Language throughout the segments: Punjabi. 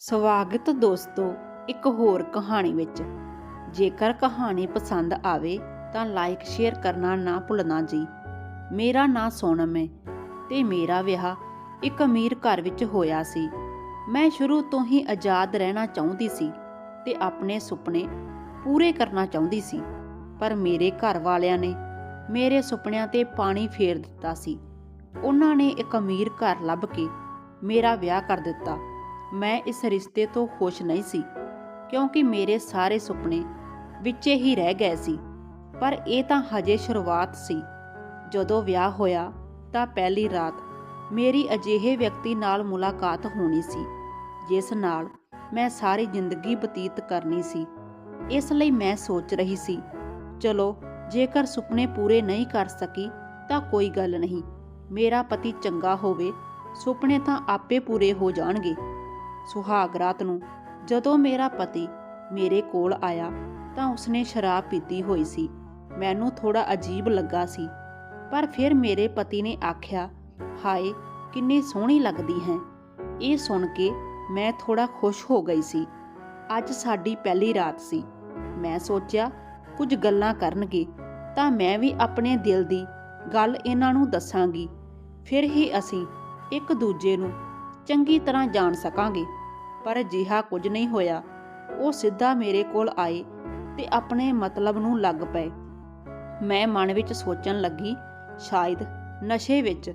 ਸਵਾਗਤ ਦੋਸਤੋ ਇੱਕ ਹੋਰ ਕਹਾਣੀ ਵਿੱਚ। ਜੇਕਰ ਕਹਾਣੀ ਪਸੰਦ ਆਵੇ ਤਾਂ ਲਾਈਕ ਸ਼ੇਅਰ ਕਰਨਾ ਨਾ ਭੁੱਲਣਾ ਜੀ। ਮੇਰਾ ਨਾਂ ਸੋਨਮ ਹੈ ਤੇ ਮੇਰਾ ਵਿਆਹ ਇੱਕ ਅਮੀਰ ਘਰ ਵਿੱਚ ਹੋਇਆ ਸੀ। ਮੈਂ ਸ਼ੁਰੂ ਤੋਂ ਹੀ ਆਜ਼ਾਦ ਰਹਿਣਾ ਚਾਹੁੰਦੀ ਸੀ ਤੇ ਆਪਣੇ ਸੁਪਨੇ ਪੂਰੇ ਕਰਨਾ ਚਾਹੁੰਦੀ ਸੀ। ਪਰ ਮੇਰੇ ਘਰ ਵਾਲਿਆਂ ਨੇ ਮੇਰੇ ਸੁਪਨਿਆਂ ਤੇ ਪਾਣੀ ਫੇਰ ਦਿੱਤਾ ਸੀ। ਉਹਨਾਂ ਨੇ ਇੱਕ ਅਮੀਰ ਘਰ ਲੱਭ ਕੇ ਮੇਰਾ ਵਿਆਹ ਕਰ ਦਿੱਤਾ। ਮੈਂ ਇਸ ਰਿਸ਼ਤੇ ਤੋਂ ਖੁਸ਼ ਨਹੀਂ ਸੀ, ਕਿਉਂਕਿ ਮੇਰੇ ਸਾਰੇ ਸੁਪਨੇ ਵਿੱਚੇ ਹੀ ਰਹਿ ਗਏ ਸੀ। ਪਰ ਇਹ ਤਾਂ ਹਜੇ ਸ਼ੁਰੂਆਤ ਸੀ। ਜਦੋਂ ਵਿਆਹ ਹੋਇਆ ਤਾਂ ਪਹਿਲੀ ਰਾਤ ਮੇਰੀ ਅਜਿਹੇ ਵਿਅਕਤੀ ਨਾਲ ਮੁਲਾਕਾਤ ਹੋਣੀ ਸੀ, ਜਿਸ ਨਾਲ ਮੈਂ ਸਾਰੀ ਜ਼ਿੰਦਗੀ ਬਤੀਤ ਕਰਨੀ ਸੀ। ਇਸ ਲਈ ਮੈਂ ਸੋਚ ਰਹੀ ਸੀ, ਚਲੋ, ਜੇਕਰ ਸੁਪਨੇ ਪੂਰੇ ਨਹੀਂ ਕਰ ਸਕੀ ਤਾਂ ਕੋਈ ਗੱਲ ਨਹੀਂ, ਮੇਰਾ ਪਤੀ ਚੰਗਾ ਹੋਵੇ, ਸੁਪਨੇ ਤਾਂ ਆਪੇ ਪੂਰੇ ਹੋ ਜਾਣਗੇ। ਸੁਹਾਗ ਰਾਤ ਨੂੰ ਜਦੋਂ ਮੇਰਾ ਪਤੀ ਮੇਰੇ ਕੋਲ ਆਇਆ ਤਾਂ ਉਸਨੇ ਸ਼ਰਾਬ ਪੀਤੀ ਹੋਈ ਸੀ। ਮੈਨੂੰ ਥੋੜਾ ਅਜੀਬ ਲੱਗਾ ਸੀ, ਪਰ ਫਿਰ ਮੇਰੇ ਪਤੀ ਨੇ ਆਖਿਆ, ਹਾਏ, ਕਿੰਨੀ ਸੋਹਣੀ ਲੱਗਦੀ ਹੈ। ਇਹ ਸੁਣ ਕੇ ਮੈਂ ਥੋੜਾ ਖੁਸ਼ ਹੋ ਗਈ ਸੀ। ਅੱਜ ਸਾਡੀ ਪਹਿਲੀ ਰਾਤ ਸੀ। ਮੈਂ ਸੋਚਿਆ, ਕੁਝ ਗੱਲਾਂ ਕਰਨਗੇ ਤਾਂ ਮੈਂ ਵੀ ਆਪਣੇ ਦਿਲ ਦੀ ਗੱਲ ਇਹਨਾਂ ਨੂੰ ਦੱਸਾਂਗੀ। ਫਿਰ ਹੀ ਅਸੀਂ ਇੱਕ ਦੂਜੇ ਨੂੰ ਚੰਗੀ ਤਰ੍ਹਾਂ ਜਾਣ ਸਕਾਂਗੇ। ਪਰ ਅਜਿਹਾ ਕੁਝ ਨਹੀਂ ਹੋਇਆ। ਉਹ ਸਿੱਧਾ ਮੇਰੇ ਕੋਲ ਆਏ ਤੇ ਆਪਣੇ ਮਤਲਬ ਨੂੰ ਲੱਗ ਪਏ। ਮੈਂ ਮਨ ਵਿੱਚ ਸੋਚਣ ਲੱਗੀ, ਸ਼ਾਇਦ ਨਸ਼ੇ ਵਿੱਚ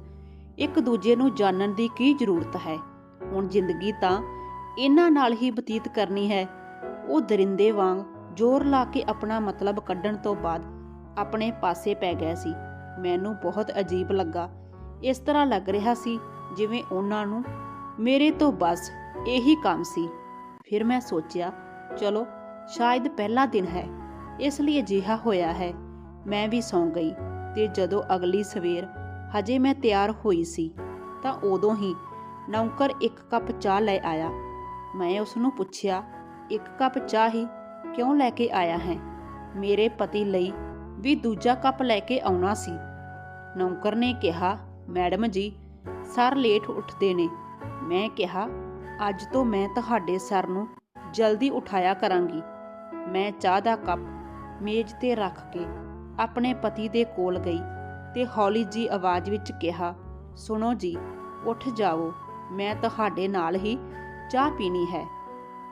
ਇੱਕ ਦੂਜੇ ਨੂੰ ਜਾਣਨ ਦੀ ਕੀ ਜ਼ਰੂਰਤ ਹੈ? ਹੁਣ ਜ਼ਿੰਦਗੀ ਤਾਂ ਇਹਨਾਂ ਨਾਲ ਹੀ ਬਤੀਤ ਕਰਨੀ ਹੈ। ਉਹ ਦਰਿੰਦੇ ਵਾਂਗ ਜ਼ੋਰ ਲਾ ਕੇ ਆਪਣਾ ਮਤਲਬ ਕੱਢਣ ਤੋਂ ਬਾਅਦ ਆਪਣੇ ਪਾਸੇ ਪੈ ਗਏ ਸੀ। ਮੈਨੂੰ ਬਹੁਤ ਅਜੀਬ ਲੱਗਾ। ਇਸ ਤਰ੍ਹਾਂ ਲੱਗ ਰਿਹਾ ਸੀ ਜਿਵੇਂ ਉਹਨਾਂ ਨੂੰ ਮੇਰੇ ਤੋਂ ਬਸ ਇਹੀ ਕੰਮ ਸੀ। ਫਿਰ ਮੈਂ ਸੋਚਿਆ, ਚਲੋ, ਸ਼ਾਇਦ ਪਹਿਲਾ ਦਿਨ ਹੈ। ਇਸ ਲਈ ਅਜਿਹਾ ਹੋਇਆ ਹੈ। ਮੈਂ ਵੀ ਸੌਂ ਗਈ ਤੇ ਜਦੋਂ ਅਗਲੀ ਸਵੇਰ ਹਜੇ ਮੈਂ ਤਿਆਰ ਹੋਈ ਸੀ, ਤਾਂ ਉਦੋਂ ਹੀ ਨੌਕਰ ਇੱਕ ਕੱਪ ਚਾਹ ਲੈ ਆਇਆ। ਮੈਂ ਉਸ ਨੂੰ ਪੁੱਛਿਆ, ਇੱਕ ਕੱਪ ਚਾਹ ਹੀ ਕਿਉਂ ਲੈ ਕੇ ਆਇਆ ਹੈ? ਮੇਰੇ ਪਤੀ ਲਈ ਵੀ ਦੂਜਾ ਕੱਪ ਲੈ ਕੇ ਆਉਣਾ ਸੀ। ਨੌਕਰ ਨੇ ਕਿਹਾ, ਮੈਡਮ ਜੀ, ਸਰ ਲੇਟ ਉੱਠਦੇ ਨੇ। ਮੈਂ ਕਿਹਾ ਅੱਜ ਤੋਂ ਮੈਂ ਤੁਹਾਡੇ ਸਰ ਨੂੰ ਜਲਦੀ ਉਠਾਇਆ ਕਰਾਂਗੀ। ਮੈਂ ਚਾਹ ਦਾ ਕੱਪ ਮੇਜ਼ ਤੇ ਰੱਖ ਕੇ ਆਪਣੇ ਪਤੀ ਦੇ ਕੋਲ ਗਈ ਤੇ ਹੌਲੀ ਜੀ ਆਵਾਜ਼ ਵਿੱਚ ਕਿਹਾ, ਸੁਣੋ ਜੀ, ਉੱਠ ਜਾਓ ਮੈਂ ਤੁਹਾਡੇ ਨਾਲ ਹੀ ਚਾਹ ਪੀਣੀ ਹੈ।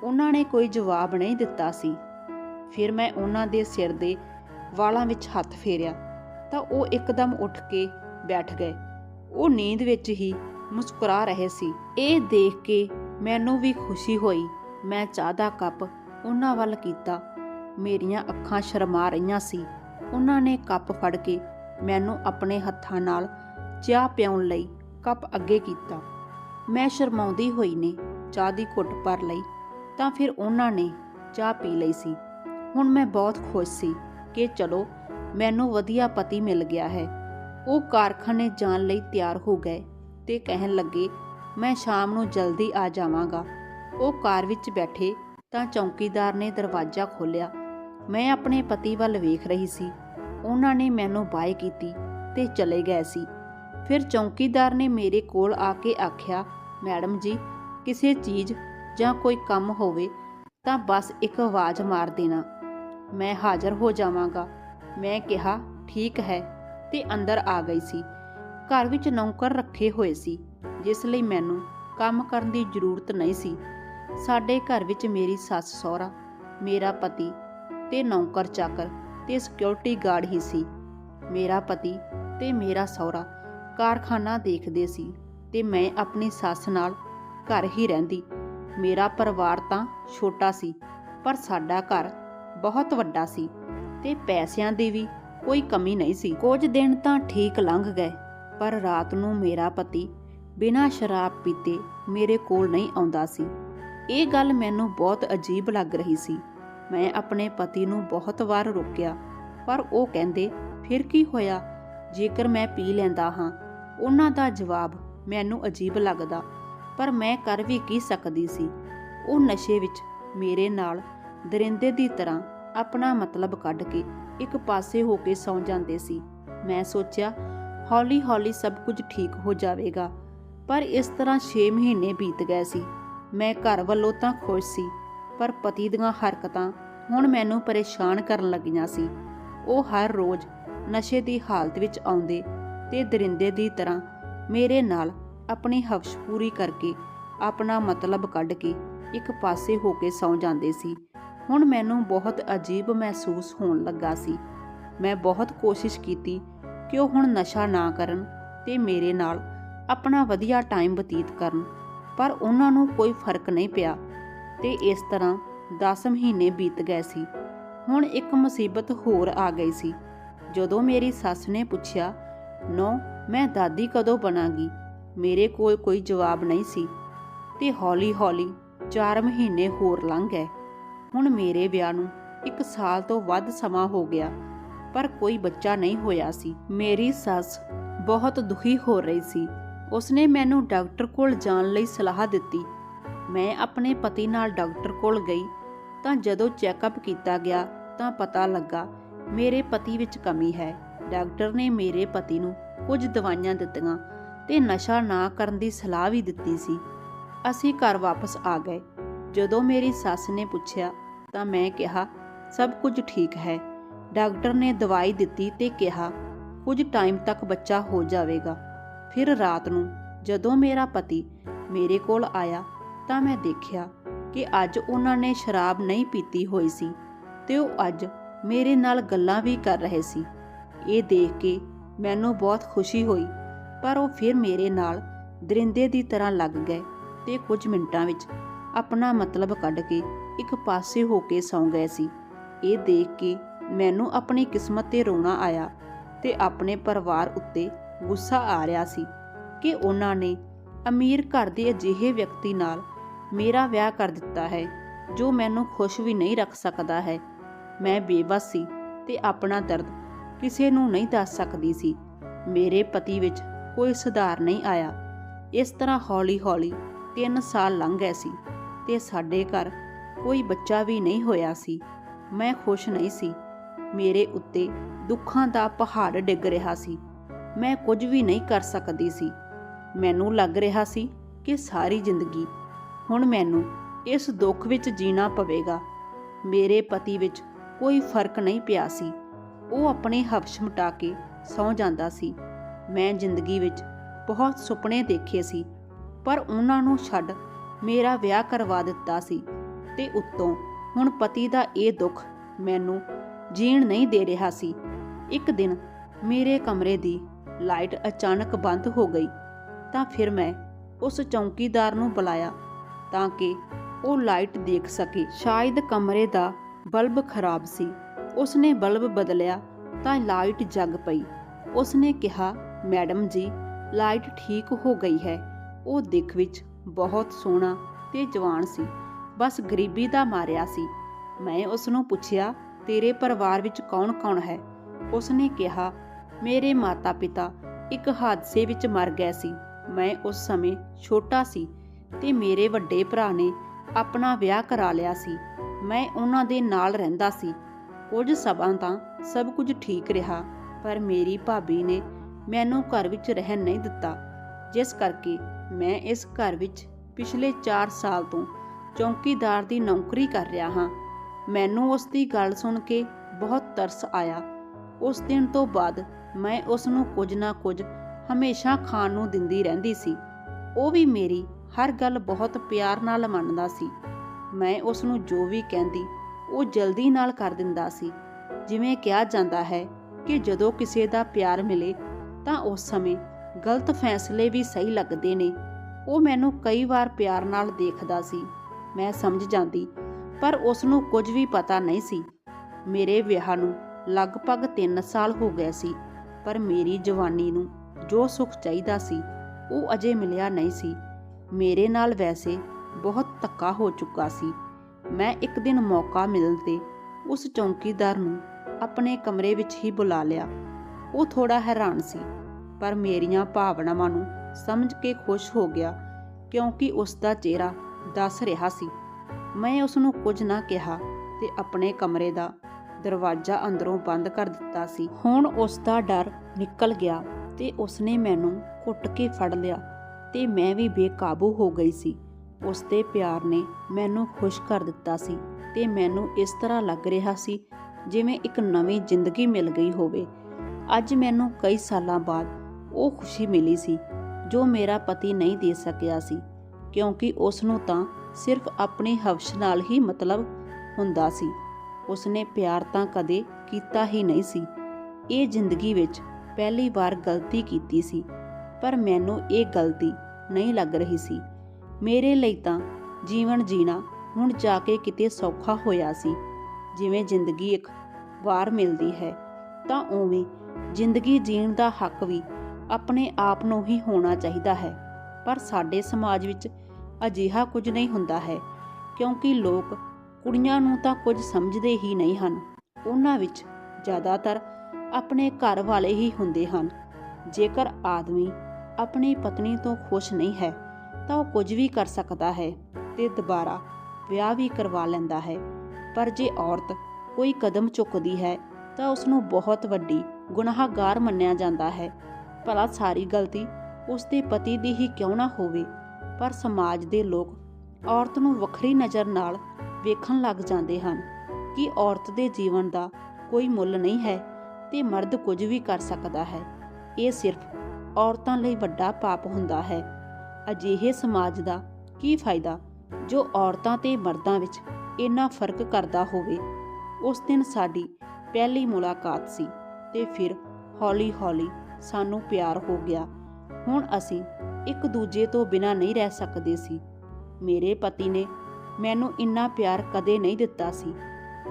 ਉਹਨਾਂ ਨੇ ਕੋਈ ਜਵਾਬ ਨਹੀਂ ਦਿੱਤਾ ਸੀ। ਫਿਰ ਮੈਂ ਉਹਨਾਂ ਦੇ ਸਿਰ ਦੇ ਵਾਲਾਂ ਵਿੱਚ ਹੱਥ ਫੇਰਿਆ ਤਾਂ ਉਹ ਇੱਕਦਮ ਉੱਠ ਕੇ ਬੈਠ ਗਏ। ਉਹ ਨੀਂਦ ਵਿੱਚ ਹੀ ਮੁਸਕਰਾ ਰਹੇ ਸੀ। ਇਹ ਦੇਖ ਕੇ ਮੈਨੂੰ ਵੀ ਖੁਸ਼ੀ ਹੋਈ। ਮੈਂ ਚਾਹ ਦਾ ਕੱਪ ਉਹਨਾਂ ਵੱਲ ਕੀਤਾ। ਮੇਰੀਆਂ ਅੱਖਾਂ ਸ਼ਰਮਾ ਰਹੀਆਂ ਸੀ। ਉਹਨਾਂ ਨੇ ਕੱਪ ਫੜ ਕੇ ਮੈਨੂੰ ਆਪਣੇ ਹੱਥਾਂ ਨਾਲ ਚਾਹ ਪਿਆਉਣ ਲਈ ਕੱਪ ਅੱਗੇ ਕੀਤਾ। ਮੈਂ ਸ਼ਰਮਾਉਂਦੀ ਹੋਈ ਨੇ ਚਾਹ ਦੀ ਘੁੱਟ ਭਰ ਲਈ ਤਾਂ ਫਿਰ ਉਹਨਾਂ ਨੇ ਚਾਹ ਪੀ ਲਈ ਸੀ। ਹੁਣ ਮੈਂ ਬਹੁਤ ਖੁਸ਼ ਸੀ ਕਿ ਚਲੋ, ਮੈਨੂੰ ਵਧੀਆ ਪਤੀ ਮਿਲ ਗਿਆ ਹੈ। ਉਹ ਕਾਰਖਾਨੇ ਜਾਣ ਲਈ ਤਿਆਰ ਹੋ ਗਏ ਤੇ ਕਹਿਣ ਲੱਗੇ ਮੈਂ ਸ਼ਾਮ ਨੂੰ ਜਲਦੀ ਆ ਜਾਵਾਂਗਾ। ਉਹ ਕਾਰ ਵਿੱਚ ਬੈਠੇ ਤਾਂ ਚੌਕੀਦਾਰ ਨੇ ਦਰਵਾਜ਼ਾ ਖੋਲ੍ਹਿਆ। ਮੈਂ ਆਪਣੇ ਪਤੀ ਵੱਲ ਵੇਖ ਰਹੀ ਸੀ। ਉਹਨਾਂ ਨੇ ਮੈਨੂੰ ਬਾਏ ਕੀਤੀ ਤੇ ਚਲੇ ਗਏ ਸੀ। ਫਿਰ ਚੌਕੀਦਾਰ ਨੇ ਮੇਰੇ ਕੋਲ ਆ ਕੇ ਆਖਿਆ, ਮੈਡਮ ਜੀ, ਕਿਸੇ ਚੀਜ਼ ਜਾਂ ਕੋਈ ਕੰਮ ਹੋਵੇ ਤਾਂ ਬਸ ਇੱਕ ਆਵਾਜ਼ ਮਾਰ ਦੇਣਾ। ਮੈਂ ਹਾਜ਼ਰ ਹੋ ਜਾਵਾਂਗਾ। ਮੈਂ ਕਿਹਾ, ਠੀਕ ਹੈ। ਤੇ ਅੰਦਰ ਆ ਗਈ ਸੀ। ਘਰ ਵਿੱਚ ਨੌਕਰ ਰੱਖੇ ਹੋਏ ਸੀ। ਜਿਸ ਲਈ ਮੈਨੂੰ ਕੰਮ ਕਰਨ ਦੀ ਜ਼ਰੂਰਤ ਨਹੀਂ ਸੀ। ਸਾਡੇ ਘਰ ਵਿੱਚ ਮੇਰੀ ਸੱਸ, ਸਹੁਰਾ, ਮੇਰਾ ਪਤੀ ਤੇ ਨੌਕਰ ਚਾਕਰ ਤੇ ਸਿਕਿਉਰਿਟੀ ਗਾਰਡ ਹੀ ਸੀ। ਮੇਰਾ ਪਤੀ ਤੇ ਮੇਰਾ ਸਹੁਰਾ ਕਾਰਖਾਨਾ ਦੇਖਦੇ ਸੀ ਤੇ ਮੈਂ ਆਪਣੀ ਸੱਸ ਨਾਲ ਘਰ ਹੀ ਰਹਿੰਦੀ। ਮੇਰਾ ਪਰਿਵਾਰ ਤਾਂ ਛੋਟਾ ਸੀ, ਪਰ ਸਾਡਾ ਘਰ ਬਹੁਤ ਵੱਡਾ ਸੀ ਤੇ ਪੈਸਿਆਂ ਦੀ ਵੀ ਕੋਈ ਕਮੀ ਨਹੀਂ ਸੀ। ਕੁਝ ਦਿਨ ਤਾਂ ਠੀਕ ਲੰਘ ਗਏ, ਪਰ ਰਾਤ ਨੂੰ ਮੇਰਾ ਪਤੀ ਬਿਨਾਂ ਸ਼ਰਾਬ ਪੀਤੇ ਮੇਰੇ ਕੋਲ ਨਹੀਂ ਆਉਂਦਾ ਸੀ। ਇਹ ਗੱਲ ਮੈਨੂੰ ਬਹੁਤ ਅਜੀਬ ਲੱਗ ਰਹੀ ਸੀ। ਮੈਂ ਆਪਣੇ ਪਤੀ ਨੂੰ ਬਹੁਤ ਵਾਰ ਰੋਕਿਆ, ਪਰ ਉਹ ਕਹਿੰਦੇ, ਫਿਰ ਕੀ ਹੋਇਆ? ਜੇਕਰ ਮੈਂ ਪੀ ਲੈਂਦਾ ਹਾਂ। ਉਹਨਾਂ ਦਾ ਜਵਾਬ ਮੈਨੂੰ ਅਜੀਬ ਲੱਗਦਾ, ਪਰ ਮੈਂ ਕਰ ਵੀ ਕੀ ਸਕਦੀ ਸੀ? ਉਹ ਨਸ਼ੇ ਵਿੱਚ ਮੇਰੇ ਨਾਲ ਦਰਿੰਦੇ ਦੀ ਤਰ੍ਹਾਂ ਆਪਣਾ ਮਤਲਬ ਕੱਢ ਕੇ ਇੱਕ ਪਾਸੇ ਹੋ ਕੇ ਸੌਂ ਜਾਂਦੇ ਸੀ। ਮੈਂ ਸੋਚਿਆ, ਹੌਲੀ-ਹੌਲੀ ਸਭ ਕੁਝ ਠੀਕ ਹੋ ਜਾਵੇਗਾ। ਪਰ ਇਸ ਤਰ੍ਹਾਂ 6 ਮਹੀਨੇ ਬੀਤ ਗਏ ਸੀ। ਮੈਂ ਘਰ ਵੱਲੋਂ ਤਾਂ ਖੁਸ਼ ਸੀ, ਪਰ ਪਤੀ ਦੀਆਂ ਹਰਕਤਾਂ ਹੁਣ ਮੈਨੂੰ ਪਰੇਸ਼ਾਨ ਕਰਨ ਲੱਗੀਆਂ ਸੀ। ਉਹ ਹਰ ਰੋਜ਼ ਨਸ਼ੇ ਦੀ ਹਾਲਤ ਵਿੱਚ ਆਉਂਦੇ ਤੇ ਦਰਿੰਦੇ ਦੀ ਤਰ੍ਹਾਂ ਮੇਰੇ ਨਾਲ ਆਪਣੀ ਹਵਸ਼ ਪੂਰੀ ਕਰਕੇ ਆਪਣਾ ਮਤਲਬ ਕੱਢ ਕੇ ਇੱਕ ਪਾਸੇ ਹੋ ਕੇ ਸੌਂ ਜਾਂਦੇ ਸੀ। ਹੁਣ ਮੈਨੂੰ ਬਹੁਤ ਅਜੀਬ ਮਹਿਸੂਸ ਹੋਣ ਲੱਗਾ ਸੀ। ਮੈਂ ਬਹੁਤ ਕੋਸ਼ਿਸ਼ ਕੀਤੀ ਕਿ ਉਹ ਹੁਣ ਨਸ਼ਾ ਨਾ ਕਰਨ ਤੇ ਮੇਰੇ ਨਾਲ ਆਪਣਾ ਵਧੀਆ ਟਾਈਮ ਬਤੀਤ ਕਰਨ, ਪਰ ਉਹਨਾਂ ਨੂੰ ਕੋਈ ਫ਼ਰਕ ਨਹੀਂ ਪਿਆ। ਤੇ ਇਸ ਤਰ੍ਹਾਂ 10 ਮਹੀਨੇ ਬੀਤ ਗਏ ਸੀ। ਹੁਣ ਇੱਕ ਮੁਸੀਬਤ ਹੋਰ ਆ ਗਈ ਸੀ। ਜਦੋਂ ਮੇਰੀ ਸੱਸ ਨੇ ਪੁੱਛਿਆ, ਨੋ, ਮੈਂ ਦਾਦੀ ਕਦੋਂ ਬਣਾਂਗੀ? ਮੇਰੇ ਕੋਲ ਕੋਈ ਜਵਾਬ ਨਹੀਂ ਸੀ। ਤੇ ਹੌਲੀ-ਹੌਲੀ 4 ਮਹੀਨੇ ਹੋਰ ਲੰਘ ਗਏ। ਹੁਣ ਮੇਰੇ ਵਿਆਹ ਨੂੰ 1 ਸਾਲ ਤੋਂ ਵੱਧ ਸਮਾਂ ਹੋ ਗਿਆ, ਪਰ ਕੋਈ ਬੱਚਾ ਨਹੀਂ ਹੋਇਆ ਸੀ। ਮੇਰੀ ਸੱਸ ਬਹੁਤ ਦੁਖੀ ਹੋ ਰਹੀ ਸੀ। ਉਸਨੇ ਮੈਨੂੰ ਡਾਕਟਰ ਕੋਲ ਜਾਣ ਲਈ ਸਲਾਹ ਦਿੱਤੀ। ਮੈਂ ਆਪਣੇ ਪਤੀ ਨਾਲ ਡਾਕਟਰ ਕੋਲ ਗਈ, ਤਾਂ ਜਦੋਂ ਚੈੱਕਅਪ ਕੀਤਾ ਗਿਆ, ਤਾਂ ਪਤਾ ਲੱਗਾ, ਮੇਰੇ ਪਤੀ ਵਿੱਚ ਕਮੀ ਹੈ। ਡਾਕਟਰ ਨੇ ਮੇਰੇ ਪਤੀ ਨੂੰ ਕੁਝ ਦਵਾਈਆਂ ਦਿੱਤੀਆਂ ਤੇ ਨਸ਼ਾ ਨਾ ਕਰਨ ਦੀ ਸਲਾਹ ਵੀ ਦਿੱਤੀ ਸੀ। ਅਸੀਂ ਘਰ ਵਾਪਸ ਆ ਗਏ। ਜਦੋਂ ਮੇਰੀ ਸੱਸ ਨੇ ਪੁੱਛਿਆ, ਤਾਂ ਮੈਂ ਕਿਹਾ, ਸਭ ਕੁਝ ਠੀਕ ਹੈ। ਡਾਕਟਰ ਨੇ ਦਵਾਈ ਦਿੱਤੀ ਤੇ ਕਿਹਾ, ਕੁਝ ਟਾਈਮ ਤੱਕ ਬੱਚਾ ਹੋ ਜਾਵੇਗਾ। ਫਿਰ ਰਾਤ ਨੂੰ ਜਦੋਂ ਮੇਰਾ ਪਤੀ ਮੇਰੇ ਕੋਲ ਆਇਆ ਤਾਂ ਮੈਂ ਦੇਖਿਆ ਕਿ ਅੱਜ ਉਹਨਾਂ ਨੇ ਸ਼ਰਾਬ ਨਹੀਂ ਪੀਤੀ ਹੋਈ ਸੀ ਤੇ ਉਹ ਅੱਜ ਮੇਰੇ ਨਾਲ ਗੱਲਾਂ ਵੀ ਕਰ ਰਹੇ ਸੀ। ਇਹ ਦੇਖ ਕੇ ਮੈਨੂੰ ਬਹੁਤ ਖੁਸ਼ੀ ਹੋਈ, ਪਰ ਉਹ ਫਿਰ ਮੇਰੇ ਨਾਲ ਦਰਿੰਦੇ ਦੀ ਤਰ੍ਹਾਂ ਲੱਗ ਗਏ ਤੇ ਕੁਝ ਮਿੰਟਾਂ ਵਿੱਚ ਆਪਣਾ ਮਤਲਬ ਕੱਢ ਕੇ ਇੱਕ ਪਾਸੇ ਹੋ ਕੇ ਸੌਂ ਗਏ ਸੀ। ਇਹ ਦੇਖ ਕੇ ਮੈਨੂੰ ਆਪਣੀ ਕਿਸਮਤ ਤੇ ਰੋਣਾ ਆਇਆ ਤੇ ਆਪਣੇ ਪਰਿਵਾਰ ਉੱਤੇ ਗੁੱਸਾ ਆ ਰਿਹਾ ਸੀ ਕਿ ਉਹਨਾਂ ਨੇ ਅਮੀਰ ਘਰ ਦੇ ਅਜਿਹੇ ਵਿਅਕਤੀ ਨਾਲ ਮੇਰਾ ਵਿਆਹ ਕਰ ਦਿੱਤਾ ਹੈ, ਜੋ ਮੈਨੂੰ ਖੁਸ਼ ਵੀ ਨਹੀਂ ਰੱਖ ਸਕਦਾ ਹੈ। ਮੈਂ ਬੇਬਸ ਸੀ ਤੇ ਆਪਣਾ ਦਰਦ ਕਿਸੇ ਨੂੰ ਨਹੀਂ ਦੱਸ ਸਕਦੀ ਸੀ। ਮੇਰੇ ਪਤੀ ਵਿੱਚ ਕੋਈ ਸੁਧਾਰ ਨਹੀਂ ਆਇਆ। ਇਸ ਤਰ੍ਹਾਂ ਹੌਲੀ-ਹੌਲੀ 3 ਸਾਲ ਲੰਘ ਗਏ ਸੀ ਤੇ ਸਾਡੇ ਘਰ ਕੋਈ ਬੱਚਾ ਵੀ ਨਹੀਂ ਹੋਇਆ ਸੀ। ਮੈਂ ਖੁਸ਼ ਨਹੀਂ ਸੀ। ਮੇਰੇ ਉੱਤੇ ਦੁੱਖਾਂ ਦਾ ਪਹਾੜ ਡਿੱਗ ਰਿਹਾ ਸੀ। ਮੈਂ ਕੁਝ ਵੀ ਨਹੀਂ ਕਰ ਸਕਦੀ ਸੀ। ਮੈਨੂੰ ਲੱਗ ਰਿਹਾ ਸੀ ਕਿ ਸਾਰੀ ਜ਼ਿੰਦਗੀ ਹੁਣ ਮੈਨੂੰ ਇਸ ਦੁੱਖ ਵਿੱਚ ਜੀਣਾ ਪਵੇਗਾ। ਮੇਰੇ ਪਤੀ ਵਿੱਚ ਕੋਈ ਫ਼ਰਕ ਨਹੀਂ ਪਿਆ ਸੀ। ਉਹ ਆਪਣੇ ਹਵਸ਼ ਮਟਾ ਕੇ ਸੌਂ ਜਾਂਦਾ ਸੀ। ਮੈਂ ਜ਼ਿੰਦਗੀ ਵਿੱਚ ਬਹੁਤ ਸੁਪਨੇ ਦੇਖੇ ਸੀ, ਪਰ ਉਹਨਾਂ ਨੂੰ ਛੱਡ ਮੇਰਾ ਵਿਆਹ ਕਰਵਾ ਦਿੱਤਾ ਸੀ ਤੇ ਉੱਤੋਂ ਹੁਣ ਪਤੀ ਦਾ ਇਹ ਦੁੱਖ ਮੈਨੂੰ ਜੀਣ ਨਹੀਂ ਦੇ ਰਿਹਾ ਸੀ। ਇੱਕ ਦਿਨ ਮੇਰੇ ਕਮਰੇ ਦੀ ਲਾਈਟ ਅਚਾਨਕ ਬੰਦ ਹੋ ਗਈ ਤਾਂ ਫਿਰ ਮੈਂ ਉਸ ਚੌਕੀਦਾਰ ਨੂੰ ਬੁਲਾਇਆ ਤਾਂ ਕਿ ਉਹ ਲਾਈਟ ਦੇਖ ਸਕੇ। ਸ਼ਾਇਦ ਕਮਰੇ ਦਾ ਬਲਬ ਖਰਾਬ ਸੀ। ਉਸਨੇ ਬਲਬ ਬਦਲਿਆ ਤਾਂ ਲਾਈਟ ਜਗ ਪਈ। ਉਸਨੇ ਕਿਹਾ, ਮੈਡਮ ਜੀ, ਲਾਈਟ ਠੀਕ ਹੋ ਗਈ ਹੈ। ਉਹ ਦਿੱਖ ਵਿੱਚ ਬਹੁਤ ਸੋਹਣਾ ਤੇ ਜਵਾਨ ਸੀ। ਬਸ ਗਰੀਬੀ ਦਾ ਮਾਰਿਆ ਸੀ। ਮੈਂ ਉਸ ਨੂੰ ਪੁੱਛਿਆ, ਤੇਰੇ ਪਰਿਵਾਰ ਵਿੱਚ ਕੌਣ-ਕੌਣ ਹੈ? ਉਸਨੇ ਕਿਹਾ ਮੇਰੇ ਮਾਤਾ-ਪਿਤਾ ਇੱਕ ਹਾਦਸੇ ਵਿੱਚ ਮਰ ਗਏ ਸੀ। ਮੈਂ ਉਸ ਸਮੇਂ ਛੋਟਾ ਸੀ ਤੇ ਮੇਰੇ ਵੱਡੇ ਭਰਾ ਨੇ ਆਪਣਾ ਵਿਆਹ ਕਰਾ ਲਿਆ ਸੀ। ਮੈਂ ਉਹਨਾਂ ਦੇ ਨਾਲ ਰਹਿੰਦਾ ਸੀ। ਕੁਝ ਸਮਾਂ ਤਾਂ ਸਭ ਕੁਝ ਠੀਕ ਰਿਹਾ, ਪਰ ਮੇਰੀ ਭਾਬੀ ਨੇ ਮੈਨੂੰ ਘਰ ਵਿੱਚ ਰਹਿਣ ਨਹੀਂ ਦਿੱਤਾ। ਜਿਸ ਕਰਕੇ ਮੈਂ ਇਸ ਘਰ ਵਿੱਚ ਪਿਛਲੇ 4 ਸਾਲ ਤੋਂ ਚੌਕੀਦਾਰ ਦੀ ਨੌਕਰੀ ਕਰ ਰਿਹਾ ਹਾਂ। ਮੈਨੂੰ ਉਸ ਦੀ ਗੱਲ ਸੁਣ ਕੇ ਬਹੁਤ ਤਰਸ ਆਇਆ। ਉਸ ਦਿਨ ਤੋਂ ਬਾਅਦ ਮੈਂ ਉਸ ਨੂੰ ਕੁਝ ਨਾ ਕੁਝ ਹਮੇਸ਼ਾ ਖਾਣ ਨੂੰ ਦਿੰਦੀ ਰਹਿੰਦੀ ਸੀ। ਉਹ ਵੀ ਮੇਰੀ ਹਰ ਗੱਲ ਬਹੁਤ ਪਿਆਰ ਨਾਲ ਮੰਨਦਾ ਸੀ। ਮੈਂ ਉਸ ਨੂੰ ਜੋ ਵੀ ਕਹਿੰਦੀ, ਉਹ ਜਲਦੀ ਨਾਲ ਕਰ ਦਿੰਦਾ ਸੀ। ਜਿਵੇਂ ਕਿਹਾ ਜਾਂਦਾ ਹੈ ਕਿ ਜਦੋਂ ਕਿਸੇ ਦਾ ਪਿਆਰ ਮਿਲੇ, ਤਾਂ ਉਸ ਸਮੇਂ ਗਲਤ ਫੈਸਲੇ ਵੀ ਸਹੀ ਲੱਗਦੇ ਨੇ। ਉਹ ਮੈਨੂੰ ਕਈ ਵਾਰ ਪਿਆਰ ਨਾਲ ਦੇਖਦਾ ਸੀ। ਮੈਂ ਸਮਝ ਜਾਂਦੀ, ਪਰ ਉਸ ਨੂੰ ਕੁਝ ਵੀ ਪਤਾ ਨਹੀਂ ਸੀ। ਮੇਰੇ ਵਿਆਹ ਨੂੰ ਲਗਭਗ 3 ਸਾਲ ਹੋ ਗਏ ਸੀ, ਪਰ ਮੇਰੀ ਜਵਾਨੀ ਨੂੰ ਜੋ ਸੁੱਖ ਚਾਹੀਦਾ ਸੀ, ਉਹ ਅਜੇ ਮਿਲਿਆ ਨਹੀਂ ਸੀ। ਮੇਰੇ ਨਾਲ ਵੈਸੇ ਬਹੁਤ ਧੱਕਾ ਹੋ ਚੁੱਕਾ ਸੀ। ਮੈਂ ਇੱਕ ਦਿਨ ਮੌਕਾ ਮਿਲਣ ਤੇ ਉਸ ਚੌਕੀਦਾਰ ਨੂੰ ਆਪਣੇ ਕਮਰੇ ਵਿੱਚ ਹੀ ਬੁਲਾ ਲਿਆ। ਉਹ ਥੋੜਾ ਹੈਰਾਨ ਸੀ, ਪਰ ਮੇਰੀਆਂ ਭਾਵਨਾਵਾਂ ਨੂੰ ਸਮਝ ਕੇ ਖੁਸ਼ ਹੋ ਗਿਆ, ਕਿਉਂਕਿ ਉਸ ਦਾ ਚਿਹਰਾ ਦੱਸ ਰਿਹਾ ਸੀ। ਮੈਂ ਉਸ ਨੂੰ ਕੁਝ ਨਾ ਕਿਹਾ ਤੇ ਆਪਣੇ ਕਮਰੇ ਦਾ ਦਰਵਾਜ਼ਾ ਅੰਦਰੋਂ ਬੰਦ ਕਰ ਦਿੱਤਾ ਸੀ। ਹੁਣ ਉਸ ਦਾ ਡਰ ਨਿਕਲ ਗਿਆ ਤੇ ਉਸਨੇ ਮੈਨੂੰ ਘੁੱਟ ਕੇ ਫੜ ਲਿਆ ਤੇ ਮੈਂ ਵੀ ਬੇਕਾਬੂ ਹੋ ਗਈ ਸੀ। ਉਸ ਦੇ ਪਿਆਰ ਨੇ ਮੈਨੂੰ ਖੁਸ਼ ਕਰ ਦਿੱਤਾ ਸੀ ਤੇ ਮੈਨੂੰ ਇਸ ਤਰ੍ਹਾਂ ਲੱਗ ਰਿਹਾ ਸੀ ਜਿਵੇਂ ਇੱਕ ਨਵੀਂ ਜ਼ਿੰਦਗੀ ਮਿਲ ਗਈ ਹੋਵੇ। ਅੱਜ ਮੈਨੂੰ ਕਈ ਸਾਲਾਂ ਬਾਅਦ ਉਹ ਖੁਸ਼ੀ ਮਿਲੀ ਸੀ ਜੋ ਮੇਰਾ ਪਤੀ ਨਹੀਂ ਦੇ ਸਕਿਆ ਸੀ ਕਿਉਂਕਿ ਉਸ ਨੂੰ ਤਾਂ ਸਿਰਫ ਆਪਣੀ ਹਵਸ਼ ਨਾਲ ਹੀ ਮਤਲਬ ਹੁੰਦਾ ਸੀ। ਉਸਨੇ ਪਿਆਰ ਤਾਂ ਕਦੇ ਕੀਤਾ ਹੀ ਨਹੀਂ ਸੀ। ਇਹ ਜ਼ਿੰਦਗੀ ਵਿੱਚ ਪਹਿਲੀ ਵਾਰ ਗਲਤੀ ਕੀਤੀ ਸੀ, ਪਰ ਮੈਨੂੰ ਇਹ ਗਲਤੀ ਨਹੀਂ ਲੱਗ ਰਹੀ ਸੀ। ਮੇਰੇ ਲਈ ਤਾਂ ਜੀਵਨ ਜੀਣਾ ਹੁਣ ਜਾ ਕੇ ਕਿਤੇ ਸੌਖਾ ਹੋਇਆ ਸੀ। ਜਿਵੇਂ ਜ਼ਿੰਦਗੀ ਇੱਕ ਵਾਰ ਮਿਲਦੀ ਹੈ, ਤਾਂ ਉਵੇਂ ਜ਼ਿੰਦਗੀ ਜੀਣ ਦਾ ਹੱਕ ਵੀ ਆਪਣੇ ਆਪ ਨੂੰ ਹੀ ਹੋਣਾ ਚਾਹੀਦਾ ਹੈ। ਪਰ ਸਾਡੇ ਸਮਾਜ ਵਿੱਚ ਅਜਿਹਾ ਕੁਝ ਨਹੀਂ ਹੁੰਦਾ ਹੈ, ਕਿਉਂਕਿ ਲੋਕ ਕੁੜੀਆਂ ਨੂੰ ਤਾਂ ਕੁਝ ਸਮਝਦੇ ਹੀ ਨਹੀਂ ਹਨ। ਉਹਨਾਂ ਵਿੱਚ ਜ਼ਿਆਦਾਤਰ ਆਪਣੇ ਘਰ ਵਾਲੇ ਹੀ ਹੁੰਦੇ ਹਨ। ਜੇਕਰ ਆਦਮੀ ਆਪਣੀ ਪਤਨੀ ਤੋਂ ਖੁਸ਼ ਨਹੀਂ ਹੈ, ਤਾਂ ਉਹ ਕੁਝ ਵੀ ਕਰ ਸਕਦਾ ਹੈ ਤੇ ਦੁਬਾਰਾ ਵਿਆਹ ਵੀ ਕਰਵਾ ਲੈਂਦਾ ਹੈ। ਪਰ ਜੇ ਔਰਤ ਕੋਈ ਕਦਮ ਚੁੱਕਦੀ ਹੈ, ਤਾਂ ਉਸ ਨੂੰ ਬਹੁਤ ਵੱਡੀ ਗੁਨਾਹਗਾਰ ਮੰਨਿਆ ਜਾਂਦਾ ਹੈ। ਭਲਾ ਸਾਰੀ ਗਲਤੀ ਉਸ ਦੇ ਪਤੀ ਦੀ ਹੀ ਕਿਉਂ ਨਾ ਹੋਵੇ, ਪਰ ਸਮਾਜ ਦੇ ਲੋਕ ਔਰਤ ਨੂੰ ਵੱਖਰੀ ਨਜ਼ਰ ਨਾਲ ਵੇਖਣ ਲੱਗ ਜਾਂਦੇ ਹਨ ਕਿ ਔਰਤ ਦੇ ਜੀਵਨ ਦਾ ਕੋਈ ਮੁੱਲ ਨਹੀਂ ਹੈ ਤੇ ਮਰਦ ਕੁਝ ਵੀ ਕਰ ਸਕਦਾ ਹੈ। ਇਹ ਸਿਰਫ ਔਰਤਾਂ ਲਈ ਵੱਡਾ ਪਾਪ ਹੁੰਦਾ ਹੈ। ਅਜਿਹੇ ਸਮਾਜ ਦਾ ਕੀ ਫਾਇਦਾ ਜੋ ਔਰਤਾਂ ਤੇ ਮਰਦਾਂ ਵਿੱਚ ਇੰਨਾ ਫ਼ਰਕ ਕਰਦਾ ਹੋਵੇ? ਉਸ ਦਿਨ ਸਾਡੀ ਪਹਿਲੀ ਮੁਲਾਕਾਤ ਸੀ ਤੇ ਫਿਰ ਹੌਲੀ-ਹੌਲੀ ਸਾਨੂੰ ਪਿਆਰ ਹੋ ਗਿਆ। ਹੁਣ ਅਸੀਂ ਇੱਕ ਦੂਜੇ ਤੋਂ ਬਿਨਾਂ ਨਹੀਂ ਰਹਿ ਸਕਦੇ ਸੀ। ਮੇਰੇ ਪਤੀ ਨੇ ਮੈਨੂੰ ਇੰਨਾ ਪਿਆਰ ਕਦੇ ਨਹੀਂ ਦਿੱਤਾ ਸੀ,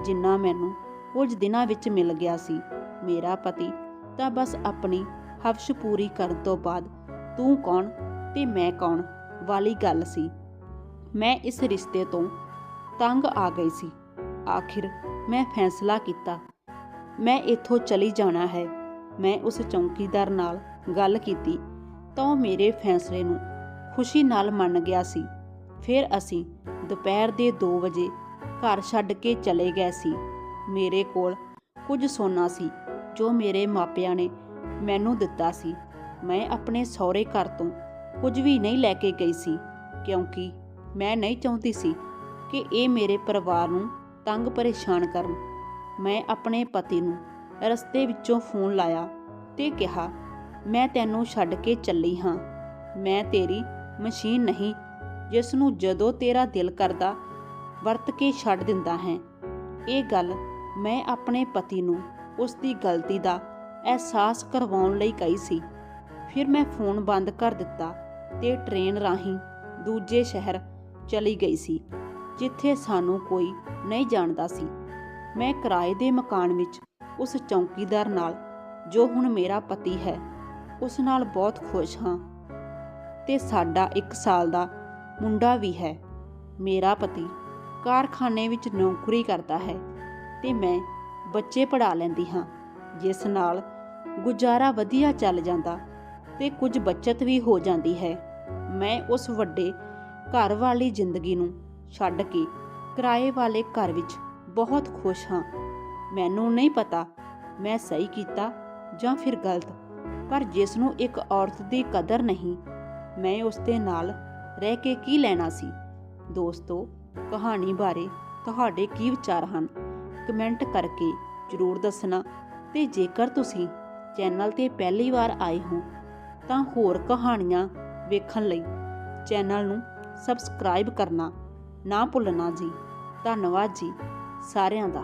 ਜਿੰਨਾ ਮੈਨੂੰ ਕੁਝ ਦਿਨਾਂ ਵਿੱਚ ਮਿਲ ਗਿਆ ਸੀ। ਮੇਰਾ ਪਤੀ ਤਾਂ ਬਸ ਆਪਣੀ ਹਵਸ਼ ਪੂਰੀ ਕਰਨ ਤੋਂ ਬਾਅਦ, ਤੂੰ ਕੌਣ ਤੇ ਮੈਂ ਕੌਣ? ਵਾਲੀ ਗੱਲ ਸੀ। ਮੈਂ ਇਸ ਰਿਸ਼ਤੇ ਤੋਂ ਤੰਗ ਆ ਗਈ ਸੀ। ਆਖਿਰ ਮੈਂ ਫੈਸਲਾ ਕੀਤਾ, ਮੈਂ ਇੱਥੋਂ ਚਲੀ ਜਾਣਾ ਹੈ। ਮੈਂ ਉਸ ਚੌਕੀਦਾਰ ਨਾਲ ਗੱਲ ਕੀਤੀ ਤਾਂ ਉਹ ਮੇਰੇ ਫੈਸਲੇ ਨੂੰ ਖੁਸ਼ੀ ਨਾਲ ਮੰਨ ਗਿਆ ਸੀ। ਫਿਰ ਅਸੀਂ ਦੁਪਹਿਰ ਦੇ 2 ਵਜੇ ਘਰ ਛੱਡ ਕੇ ਚਲੇ ਗਏ ਸੀ। ਮੇਰੇ ਕੋਲ ਕੁਝ ਸੋਨਾ ਸੀ, ਜੋ ਮੇਰੇ ਮਾਪਿਆਂ ਨੇ ਮੈਨੂੰ ਦਿੱਤਾ ਸੀ। ਮੈਂ ਆਪਣੇ ਸਹੁਰੇ ਘਰ ਤੋਂ ਕੁਝ ਵੀ ਨਹੀਂ ਲੈ ਕੇ ਗਈ ਸੀ, ਕਿਉਂਕਿ ਮੈਂ ਨਹੀਂ ਚਾਹੁੰਦੀ ਸੀ ਕਿ ਇਹ ਮੇਰੇ ਪਰਿਵਾਰ ਨੂੰ ਤੰਗ ਪਰੇਸ਼ਾਨ ਕਰਨ। ਮੈਂ ਆਪਣੇ ਪਤੀ ਨੂੰ ਰਸਤੇ ਵਿੱਚੋਂ ਫੋਨ ਲਾਇਆ ਤੇ ਕਿਹਾ, ਮੈਂ ਤੈਨੂੰ ਛੱਡ ਕੇ ਚੱਲੀ ਹਾਂ। ਮੈਂ ਤੇਰੀ ਮਸ਼ੀਨ ਨਹੀਂ ਜਿਸ ਨੂੰ ਜਦੋਂ ਤੇਰਾ ਦਿਲ ਕਰਦਾ, ਵਰਤ ਕੇ ਛੱਡ ਦਿੰਦਾ ਹੈ। ਇਹ ਗੱਲ ਮੈਂ ਆਪਣੇ ਪਤੀ ਨੂੰ ਉਸ ਦੀ ਗਲਤੀ ਦਾ ਅਹਿਸਾਸ ਕਰਵਾਉਣ ਲਈ ਕਹੀ ਸੀ। ਫਿਰ ਮੈਂ ਫੋਨ ਬੰਦ ਕਰ ਦਿੱਤਾ ਤੇ ਟ੍ਰੇਨ ਰਾਹੀਂ ਦੂਜੇ ਸ਼ਹਿਰ ਚਲੀ ਗਈ ਸੀ, ਜਿੱਥੇ ਸਾਨੂੰ ਕੋਈ ਨਹੀਂ ਜਾਣਦਾ ਸੀ। ਮੈਂ ਕਿਰਾਏ ਦੇ ਮਕਾਨ ਵਿੱਚ ਉਸ ਚੌਕੀਦਾਰ ਨਾਲ, ਜੋ ਹੁਣ ਮੇਰਾ ਪਤੀ ਹੈ, ਉਸ ਨਾਲ ਬਹੁਤ ਖੁਸ਼ ਹਾਂ। ਤੇ ਸਾਡਾ 1 ਸਾਲ ਦਾ ਮੁੰਡਾ ਵੀ ਹੈ। ਮੇਰਾ ਪਤੀ ਕਾਰਖਾਨੇ ਵਿੱਚ ਨੌਕਰੀ ਕਰਦਾ ਹੈ ਤੇ ਮੈਂ ਬੱਚੇ ਪੜ੍ਹਾ ਲੈਂਦੀ ਹਾਂ, ਜਿਸ ਨਾਲ ਗੁਜ਼ਾਰਾ ਵਧੀਆ ਚੱਲ ਜਾਂਦਾ ਤੇ ਕੁਝ ਬਚਤ ਵੀ ਹੋ ਜਾਂਦੀ ਹੈ। ਮੈਂ ਉਸ ਵੱਡੇ ਘਰ ਵਾਲੀ ਜ਼ਿੰਦਗੀ ਨੂੰ ਛੱਡ ਕੇ ਕਿਰਾਏ ਵਾਲੇ ਘਰ ਵਿੱਚ ਬਹੁਤ ਖੁਸ਼ ਹਾਂ। ਮੈਨੂੰ ਨਹੀਂ ਪਤਾ ਮੈਂ ਸਹੀ ਕੀਤਾ ਜਾਂ ਫਿਰ ਗਲਤ, ਪਰ ਜਿਸ ਨੂੰ ਇੱਕ ਔਰਤ ਦੀ ਕਦਰ ਨਹੀਂ, ਮੈਂ ਉਸ ਦੇ ਨਾਲ ਰਹਿ ਕੇ ਕੀ ਲੈਣਾ ਸੀ? ਦੋਸਤੋ, ਕਹਾਣੀ ਬਾਰੇ ਤੁਹਾਡੇ ਕੀ ਵਿਚਾਰ ਹਨ? ਕਮੈਂਟ ਕਰਕੇ ਜ਼ਰੂਰ ਦੱਸਣਾ ਤੇ ਜੇਕਰ ਤੁਸੀਂ ਚੈਨਲ ਤੇ ਪਹਿਲੀ ਵਾਰ ਆਏ ਹੋ, ਤਾਂ ਹੋਰ ਕਹਾਣੀਆਂ ਵੇਖਣ ਲਈ ਚੈਨਲ ਨੂੰ ਸਬਸਕ੍ਰਾਈਬ ਕਰਨਾ ਨਾ ਭੁੱਲਣਾ ਜੀ। ਧੰਨਵਾਦ ਜੀ ਸਾਰਿਆਂ ਦਾ।